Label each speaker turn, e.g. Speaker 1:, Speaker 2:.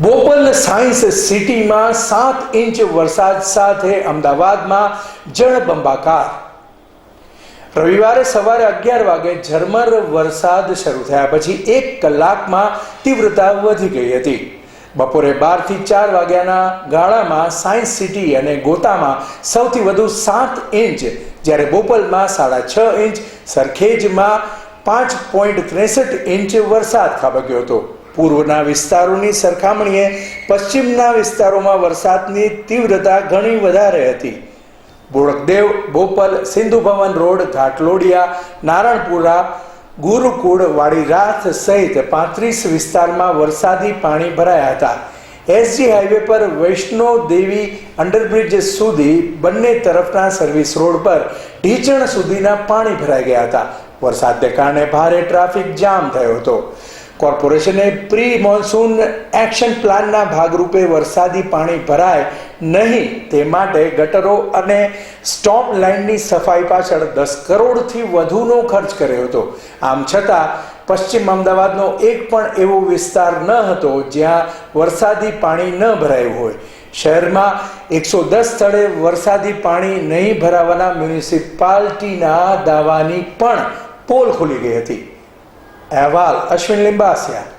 Speaker 1: Bopal science સિટીમાં સાત inch વરસાદ સાથે અમદાવાદમાં જળબંબાકાર. રવિવારે સવારે અગિયાર વાગે ઝરમર વરસાદ શરૂ થયા પછી એક કલાકમાં તીવ્રતા વધી ગઈ હતી. બપોરે બારથી ચાર વાગ્યાના ગાળામાં સાયન્સ સિટી અને ગોતામાં સૌથી વધુ સાત ઇંચ, જ્યારે બોપલમાં સાડા છ ઇંચ, સરખેજમાં પાંચ પોઈન્ટ ત્રેસઠ ઇંચ વરસાદ ખાબક્યો હતો. પૂર્વના વિસ્તારોની સરખામણીએ પશ્ચિમના વિસ્તારોમાં વરસાદની તીવ્રતા ઘણી વધારે હતી. બોડકદેવ, બોપલ સિંધુ ભવન રોડ, ઘાટલોડિયા, નારણપુરા, ગુરુકુળ, વાડીરાથ સહિત પાંત્રીસ વિસ્તારમાં વરસાદી પાણી ભરાયા હતા. એસજી હાઈવે પર વૈષ્ણો દેવી અંડરબ્રિજ સુધી બંને તરફના સર્વિસ રોડ પર ઢીચણ સુધીના પાણી ભરાઈ ગયા હતા. વરસાદને કારણે ભારે ટ્રાફિક જામ થયો હતો. કોર્પોરેશને પ્રી મોન્સૂન એક્શન પ્લાનના ભાગરૂપે વરસાદી પાણી ભરાય નહીં તે માટે ગટરો અને સ્ટોપ લાઇનની સફાઈ પાછળ દસ કરોડથી વધુનો ખર્ચ કર્યો હતો. આમ છતાં, પશ્ચિમ અમદાવાદનો એક પણ એવો વિસ્તાર ન હતો જ્યાં વરસાદી પાણી ન ભરાયું હોય. શહેરમાં એકસો દસ સ્થળે વરસાદી પાણી નહીં ભરાવાના મ્યુનિસિપાલિટીના દાવાની પણ પોલ ખુલી ગઈ હતી. અહેવાલ અશ્વિન લિંબાસિયા